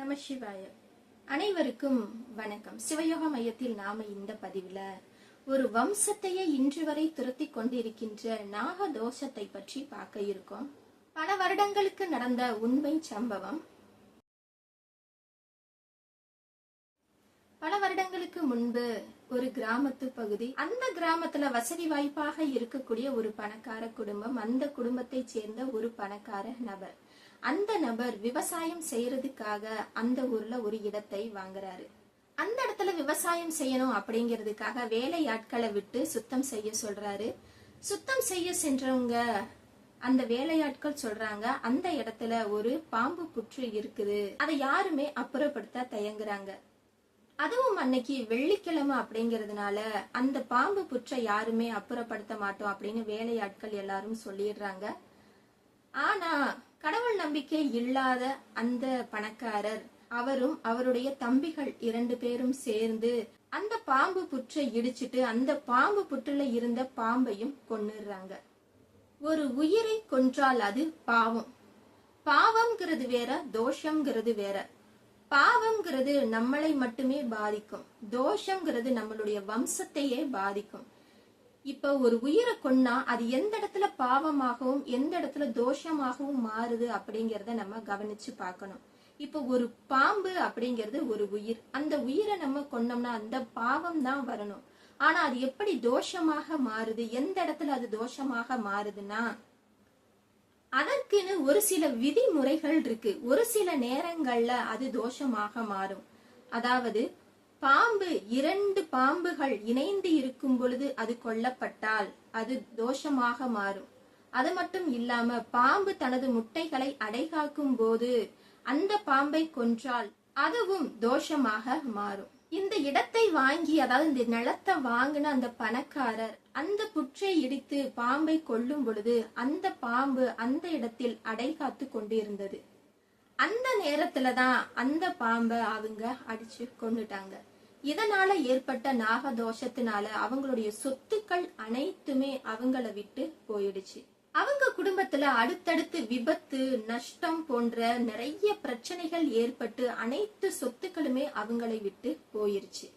நம சிவாய. அனைவருக்கும் வணக்கம். சிவயோக மையத்தில் நாம இந்த பதிவுல ஒரு வம்சத்தையே இன்று வரை துரத்தி கொண்டிருக்கின்ற நாக தோஷத்தை பற்றி பார்க்க இருக்கோம். பல வருடங்களுக்கு நடந்த உண்மை சம்பவம். பல வருடங்களுக்கு முன்பு ஒரு கிராமத்து பகுதி அந்த கிராமத்துல வசதி வாய்ப்பாக இருக்கக்கூடிய ஒரு பணக்கார குடும்பம் அந்த குடும்பத்தை சேர்ந்த ஒரு பணக்கார நபர். அந்த நபர் விவசாயம் செய்யறதுக்காக அந்த ஊர்ல ஒரு இடத்தை வாங்குறாரு. அந்த இடத்துல விவசாயம் செய்யணும் அப்படிங்கிறதுக்காக வேலையாட்களை விட்டு சுத்தம் செய்ய சொல்றாரு. சுத்தம் செய்ய சென்றவங்க அந்த வேலையாட்கள் சொல்றாங்க அந்த இடத்துல ஒரு பாம்பு புற்று இருக்குது. அதை யாருமே அப்புறப்படுத்த தயங்குறாங்க. அதுவும் அன்னைக்கு வெள்ளிக்கிழமை அப்படிங்கிறதுனால அந்த பாம்பு புற்றை யாருமே அப்புறப்படுத்த மாட்டோம் அப்படின்னு வேலையாட்கள் எல்லாரும் சொல்லிடுறாங்க. ஆனா கடவுள் நம்பிக்கை இல்லாத அந்த பணக்காரர் அவரும் அவருடைய தம்பிகள் இரண்டு பேரும் சேர்ந்து அந்த பாம்பு புற்றை இடிச்சிட்டு அந்த பாம்பு புற்றுல இருந்த பாம்பையும் கொன்னுடுறாங்க. ஒரு உயிரை கொன்றால் அது பாவம். பாவம்ங்கிறது வேற தோஷம்ங்கிறது வேற. பாவம்ங்கிறது நம்மளை மட்டுமே பாதிக்கும். தோஷம்ங்கிறது நம்மளுடைய வம்சத்தையே பாதிக்கும். இப்ப ஒரு உயிரை கொன்னா அது எந்த இடத்துல பாவமாகவும் எந்த இடத்துல தோஷமாகவும் மாறுது அப்படிங்கறத நம்ம கவனிச்சு பார்க்கணும். இப்ப ஒரு பாம்பு அப்படிங்கிறது ஒரு உயிர். அந்த உயிரை நம்ம கொன்னோம்னா அந்த பாவம் தான் வரணும். ஆனா அது எப்படி தோஷமாக மாறுது? எந்த இடத்துல அது தோஷமாக மாறுதுன்னா அதற்குன்னு ஒரு சில விதிமுறைகள் இருக்கு. ஒரு சில நேரங்கள்ல அது தோஷமாக மாறும். அதாவது பாம்பு இரண்டு பாம்புகள் இணைந்து இருக்கும் பொழுது அது கொல்லப்பட்டால் அது தோஷமாக மாறும். அது மட்டும் இல்லாம பாம்பு தனது முட்டைகளை அடைகாக்கும் போது அந்த பாம்பை கொன்றால் அதுவும் தோஷமாக மாறும். இந்த இடத்தை வாங்கி அதாவது இந்த நிலத்தை வாங்கின அந்த பணக்காரர் அந்த புற்றை இடித்து பாம்பை கொல்லும் பொழுது அந்த பாம்பு அந்த இடத்தில் அடைகாத்து கொண்டிருந்தது. அந்த நேரத்துல தான் அந்த பாம்பை அவங்க அடிச்சு கொண்டுட்டாங்க இதனால ஏற்பட்ட நாகதோஷத்தினால அவங்களுடைய சொத்துக்கள் அனைத்துமே அவங்கள விட்டு போயிடுச்சு. அவங்க குடும்பத்துல அடுத்தடுத்து விபத்து நஷ்டம் போன்ற நிறைய பிரச்சனைகள் ஏற்பட்டு அனைத்து சொத்துக்களுமே அவங்களை விட்டு போயிருச்சு.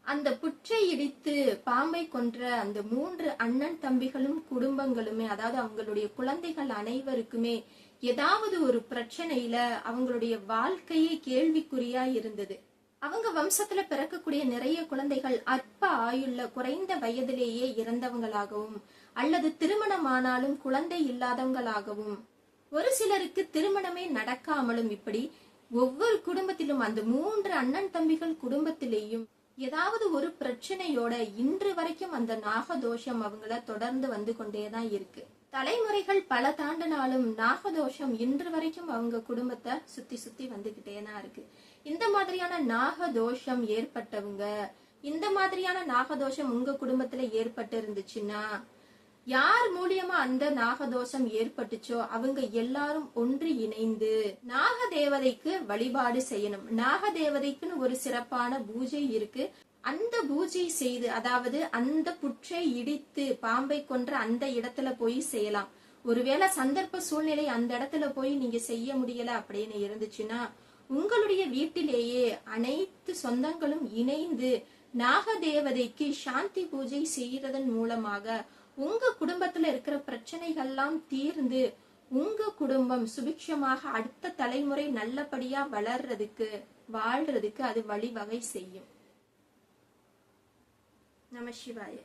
அந்த புற்றை இடித்து பாம்பை கொன்ற அந்த மூன்று அண்ணன் தம்பிகளும் குடும்பங்களுமே அதாவது அவங்களுடைய குழந்தைகள் அனைவருக்குமே ஏதாவது ஒரு பிரச்சனையில அவங்களுடைய வாழ்க்கையே கேள்விக்குறியா இருந்தது. அவங்க வம்சத்துல பிறக்கக்கூடிய நிறைய குழந்தைகள் அற்ப ஆயுள்ள குறைந்த வயதிலேயே இறந்தவங்களாகவும் அல்லது திருமணமானாலும் குழந்தை இல்லாதவங்களாகவும். ஒரு சிலருக்கு திருமணமே நடக்காமலும் இப்படி ஒவ்வொரு குடும்பத்திலும் அந்த மூன்று அண்ணன் தம்பிகள் குடும்பத்திலேயும் ஏதாவது ஒரு பிரச்சனையோட இன்று வரைக்கும் அந்த நாகதோஷம் அவங்கள தொடர்ந்து வந்து கொண்டேதான் இருக்கு. தலைமுறைகள் பல தாண்டினாலும் நாகதோஷம் இன்று வரைக்கும் அவங்க குடும்பத்தை சுத்தி சுத்தி வந்துகிட்டே தான் இருக்கு. இந்த மாதிரியான நாகதோஷம் ஏற்பட்டவங்க இந்த மாதிரியான நாகதோஷம் உங்க குடும்பத்துல ஏற்பட்டு இருந்துச்சுன்னா யார் மூலியமா அந்த நாகதோஷம் ஏற்பட்டுச்சோ அவங்க எல்லாரும் ஒன்று இணைந்து நாக தேவதைக்கு வழிபாடு செய்யணும். நாக தேவதைக்குன்னு ஒரு சிறப்பான பூஜை இருக்கு. அந்த பூஜை செய்து அதாவது அந்த புற்றை இடித்து பாம்பை கொன்ற அந்த இடத்துல போய் செய்யலாம். ஒருவேளை சந்தர்ப்ப சூழ்நிலை அந்த இடத்துல போய் நீங்க செய்ய முடியல அப்படின்னு இருந்துச்சுன்னா உங்களுடைய வீட்டிலேயே அனைத்து சொந்தங்களும் இணைந்து நாகதேவதைக்கு சாந்தி பூஜை செய்யறதன் மூலமாக உங்க குடும்பத்துல இருக்கிற பிரச்சனைகள்லாம் தீர்ந்து உங்க குடும்பம் சுபிக்ஷமாக அடுத்த தலைமுறை நல்லபடியா வளர்றதுக்கு வாழ்றதுக்கு அது வழிவகை செய்யும். நம சிவாய